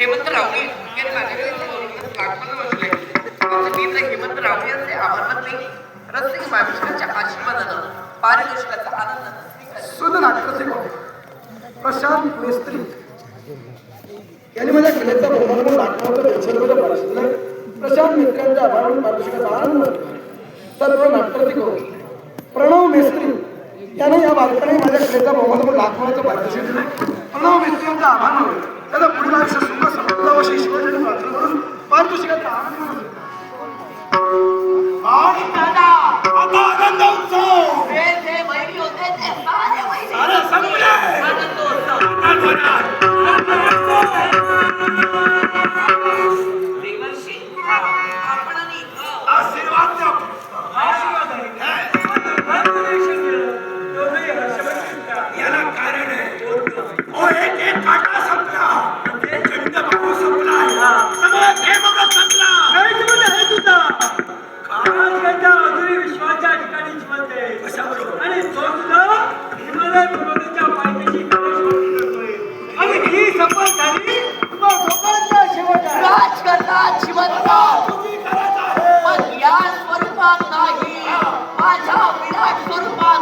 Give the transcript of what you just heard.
हेमंत रावळे यांनी माझ्याकडे लागून बसले त्यांचे मित्र हेमंत रावळे यांचे आभार मानले रसिक माणसाच्या आशीर्वादानं पारितोषिकाचा आनंद स्वीकारला. शुद्ध नाटकाचे प्रशांत मिस्त्री. यांनी माझ्या कलेचा बहुमान म्हणून नाटकामध्ये त्यांच्यामध्ये बसले प्रशांत मित्रांच्या आभाराने पारितोषिकाचा आनंद सर्व नाटकाचे करू प्रणव मेस्त्री. त्याने या बालपणी माझ्या कलेचा मोबदला दाखवण्याचं भाग्य शिकले म्हणून मी त्यांचा आभार मानू त्याचा पुढील आयुष्य सुख समृद्ध व शिष्य पर्वताच्या ठिकाणी जिवंत आहे आणि तो हिमालय पर्वताच्या पायथ्याशी आणि ही सफल झाली या स्वरूपात नाही. माझ्या विराट स्वरूपात